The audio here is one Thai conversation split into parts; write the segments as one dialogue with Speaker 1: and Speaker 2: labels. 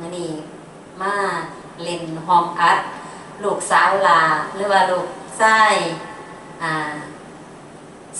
Speaker 1: มื่อนี้มาเล่นห้องอัดลูกสาวลาหรือว่าลูกไส้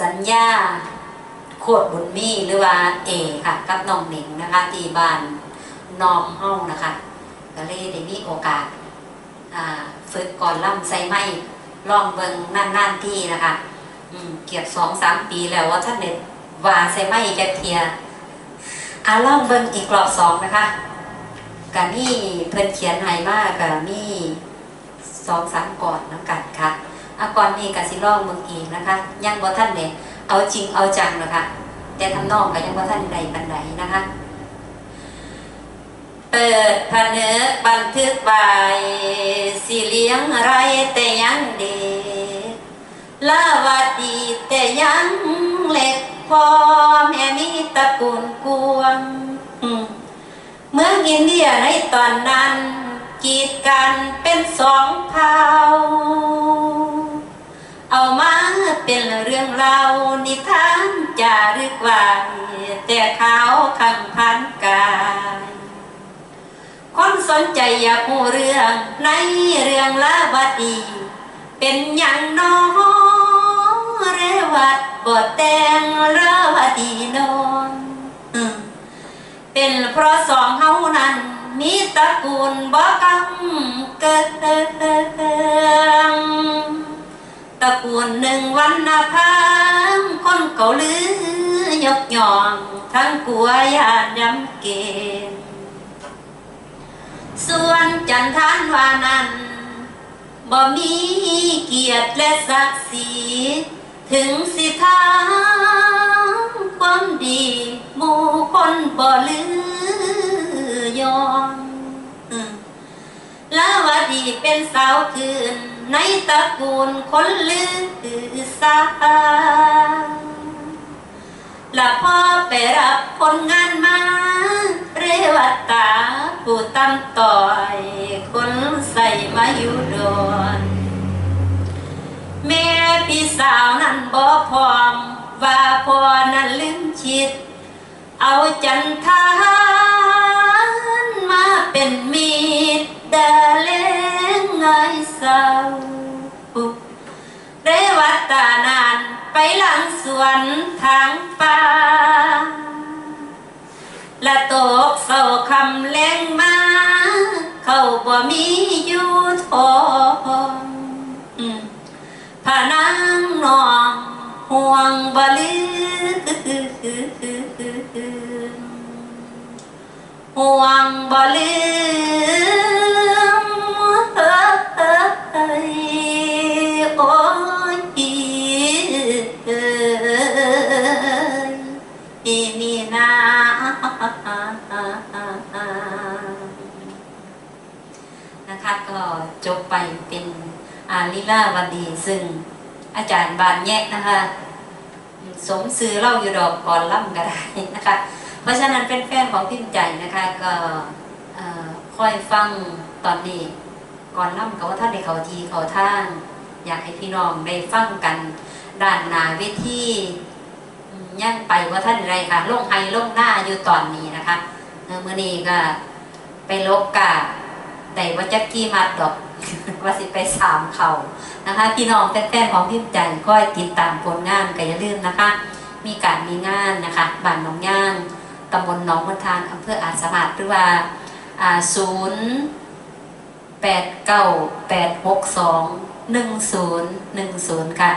Speaker 1: สัญญาโคตรบุญมีหรือว่าเอค่ะ กับน้องหนิงนะคะที่บ้านนอมห้องนะคะ ก็เลยได้มีโอกาสฝึกก่อนล่ำใส่ไม้ลองเบิงนั่นๆที่นะคะเกียบสองสามปีแล้วว่าท่านเด็ดว่าใส่ไม้จะเทียอ่าลองเบิงอีกรอบสองนะคะ กะนี่เพิ่นเขียนให้มากกะนี่สองสามก่อนน้ำกันค่ะอาก่อนนี้กะสิลองเบิงอีกนะคะ ยังบ่ท่านเด็เอาจริงเอาจังนะคะ แต่ทำนองก็ยังบ่ท่านใดปันใดนะคะ เปิดผนึกบันทึกใบสิเลี้ยงไรแต่ยังเด็กลาวาดีแต่ยังเล็กพอแม่มีตระกูลกวงอืม เมืองอินเดียในตอนนั้น กีดกันเป็นสองเผ่าเอามาเป็นเรื่องเล่านิทานจารึกไว้แต่เขาขังพันกายคนสนใจอยากรู้เรื่องในเรื่องลาวดี เป็นอย่างน้อเรวัดบ่แต่งลาวดีนอน เป็นเพราะสองเฮานั้นมีตระกูลบ่กำเกิดตระกูลหนึ่งวันนาพามคนเกาลือยกย่องทั้งกลัวยานยำเกณฑ์ส่วนจันทานวานั้นบ่มีเกียรติและศักดิ์ศรีถึงสิทา บ่ลือยอนอืมลาวดีเป็นสาวคืน ในตระกูลคนลือสาและพ่อไปรับผลงานมา เรวัตตาผู้ตั้มต่อย คนใส่มาอยู่ดอนแม่พี่สาวนั้นบ่พร้อม ว่าพ่อนั้นลืมคิด เอาจันทานมาเป็นมีดดาเลงไงเศร้าเรวัตตานานไปหลังสวนทางป่าและตกเศร้าคำแรงมาเขาบ่มีอยู่ทองอืมพานังนองห่วงบลืม ห่วงบ่ลืมเอ้ยโอ้ยเอ้ยอีนี่นานะคะก็จบไปเป็นอาลิลาวดีซึ่งอาจารย์บานแยกนะคะ สมซื้อเล่าอยู่ดอกก่อนล่ำก็ได้นะคะ เพราะฉะนั้นเป็นแฟนของพิมพ์ใจนะคะ ก็ค่อยฟังตอนนี้ ก่อนล่ำกับว่าท่านในเขาทีเขาทาง อยากให้พี่น้องได้ฟังกัน ด้านหนาเวทีย่างไปว่าท่านไรค่ะลงไฮลงหน้าอยู่ตอนนี้นะคะเมื่อนี้ก็ไปลบกาแต่ว่าจักกี้มัดอกว่าสิไปสามเขานะคะ พี่น้องแฟนๆของพิมพ์ใจค่อยติดตามผลงานก็อย่าลืมนะคะ มีการมีงานนะคะบ้านหนองย่าง ตำบลหนองมณฑานอำเภออาสามารถหรือว่าอ่าศูนย์แปดเก้าแปดหกสองหนึ่งศูนย์หนึ่งศูนย์ค่ะ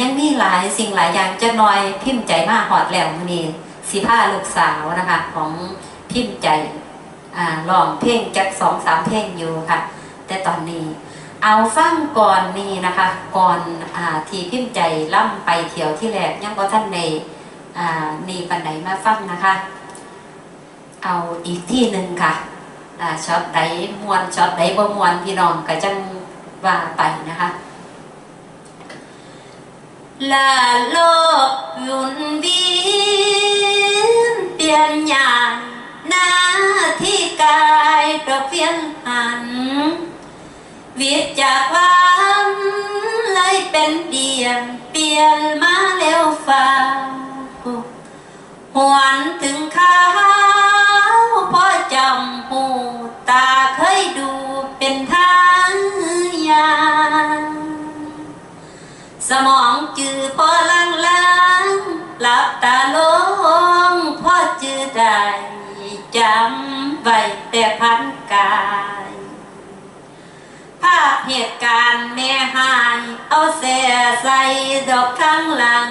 Speaker 1: ยังมีหลายสิ่งหลายอย่างจะน้อยพิมพ์ใจมากหอดแล้วมื้อนี่สิผ้าลูกสาวนะคะ ของพิมพ์ใจลองเพลงจักสองสามเพลงอยู่ค่ะ แต่ตอนนี้เอาฟังก่อนนี่นะคะ ก่อนอที่พิมพ์ใจล่ำไปเที่ยวที่แรกยังก็ท่านใน นี่ปันไดมาฟังนะคะ เอาอีกที่หนึ่งค่ะช็อตใดมวนช็อตใดบ่มวนพี่น้องก็จังว่าไปนะคะลาโลกหยุนวีนเปลี่ยนอย่างหน้าที่กายดอกเพียนหัน วิทย์จากวันเลยเป็นเดียนเปลี่ยนมาเร็วฟ้า หวนถึงข้าพ่อจำหูตาเคยดูเป็นทางยา สมองจือพ่อลางลางหลับตาลงพ่อจือได้จำไว้แต่พันกายภาพเหตุการณ์แม่หาย เอาเสียใส่ดอกข้างหลัง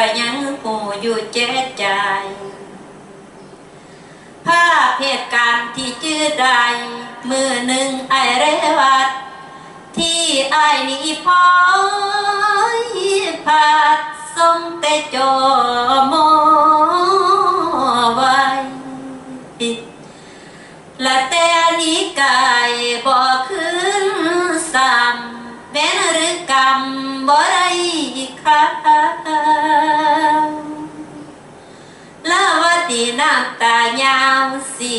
Speaker 1: ก็ยังหูอยู่เจ๊ใจ ภาพเหตุการณ์ที่จื้อใด มือหนึ่งไอเรวัด ที่ไอนี่พอยผัดทรงแต่จอม ตายาวสี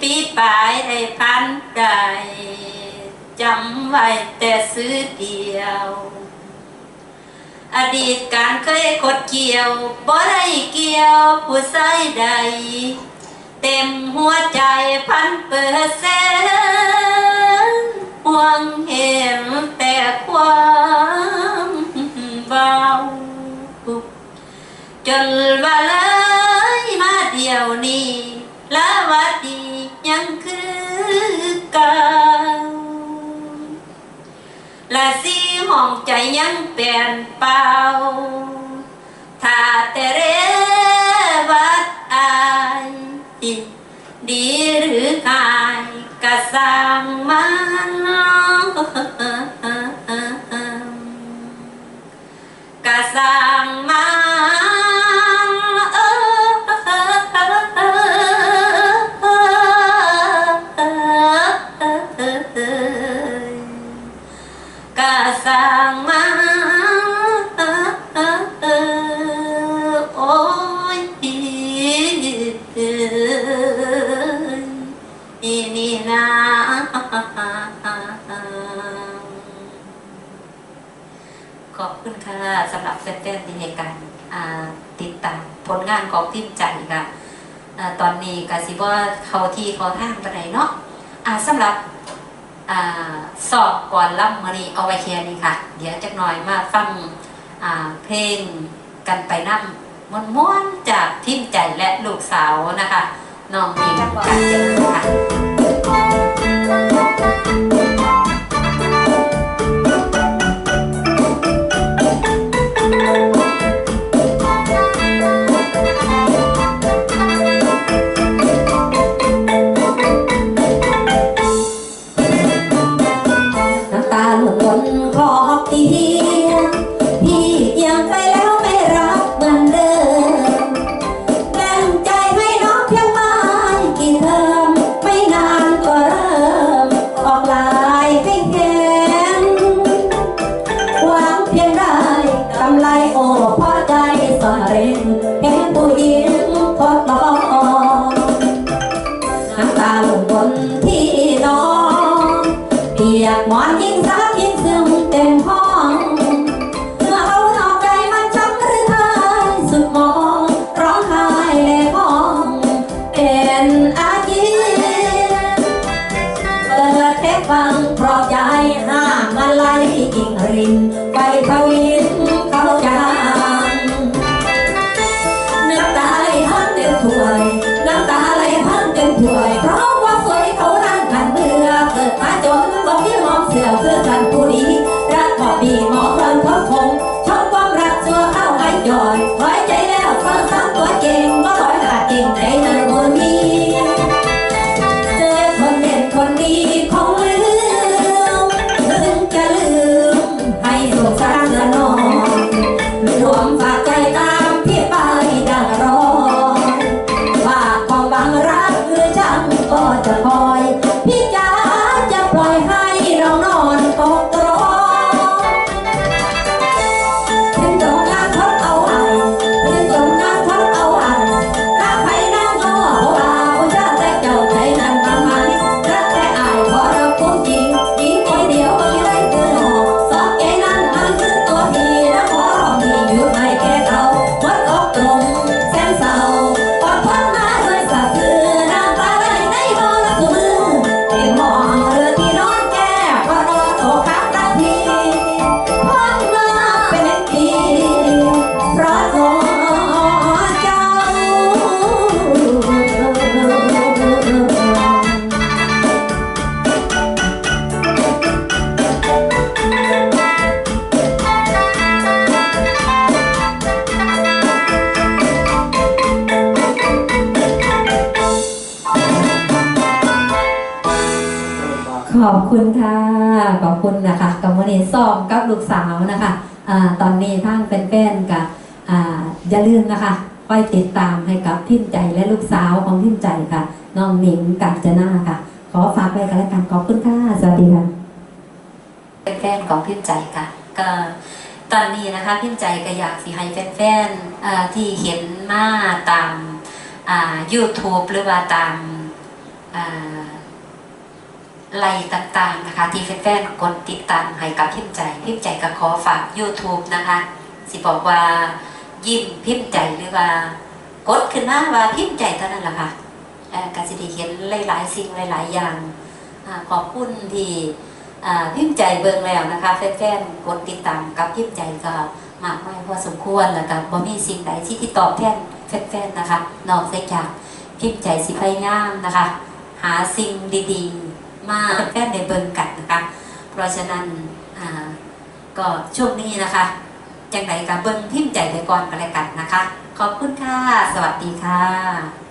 Speaker 1: ปีปลายได้พันใดจำไว้แต่ซื้อเดียว อดีตการเคยกดเกี่ยวบ่ได้เกี่ยวผู้ใส่ใด เต็มหัวใจพันเปอร์เซ็นต์ห่วงเห็นแต่ความเบาจนว่าเลยมา ดียวนี้ลาวัดดียังคือเก่าละสีห้องใจยังเปลี่ยนเปล่าถ้าแต่เรวัดอายดีหรือหายกะสร้างมัน สำหรับแฟนๆที่ให้การติดตามผลงานของทีมใจค่ะอ่าตอนนี้กสิบ่เขาที่เขาทางไปไหนเนาะสำหรับอสอบก่อนล่ำมานีเอาไว้แค่นี้ค่ะ เดี๋ยวจักหน่อยมาฟังเพลงกันไปนั่งม้วนๆจากทีมใจและลูกสาวนะคะน้องมีกันเจอค่ะ
Speaker 2: ฟังเพราะใจห้ามมาไล่กิ่งริน คุณนะคะกับวันนี้ซ้อมกับลูกสาวนะคะอตอนนี้ทางแฟนๆกับอย่าลืมนะคะคอยติดตามให้กับพิมใจและลูกสาวของพิมใจค่ะ น้องหนิงกัญจนาค่ะ ขอฝากไว้กันแล้วกันขอบคุณค่ะสวัสดีค่ะ
Speaker 1: เป็นแฟนของพิมใจค่ะ ก็ตอนนี้นะคะพิมใจก็อยากสิให้แฟนๆที่เห็นมาตามอ่า YouTube หรือว่าตาม ไลน์ต่างๆนะคะ ที่แฟนๆกดติดตามให้กับพิมพ์ใจ พิมพ์ใจก็ขอฝาก YouTube นะคะ สิบอกว่ายิ้มพิมพ์ใจหรือว่ากดขึ้นมาว่าพิมพ์ใจเท่านั้นแหละค่ะเอ่อการสิได้เห็นหลายๆสิ่งหลายๆอย่างขอบคุณที่พิมพ์ใจเบิ่งแล้วนะคะ แฟนๆกดติดตามกับพิมพ์ใจก็มากมายพอสมควรแล้วก็บ่มีสิ่งใดที่ที่ตอบแทนแฟนๆนะคะนอกจากพิมพ์ใจสิพยายามนะคะ หาสิ่งดีๆ มาให้แฟนเบิงกัดนะคะ เพราะฉะนั้นก็ช่วงนี้นะคะจังไดก็เบิ่งพิมพ์ใจไปก่อนก็แล้วกันนะคะ ขอบคุณค่ะ สวัสดีค่ะ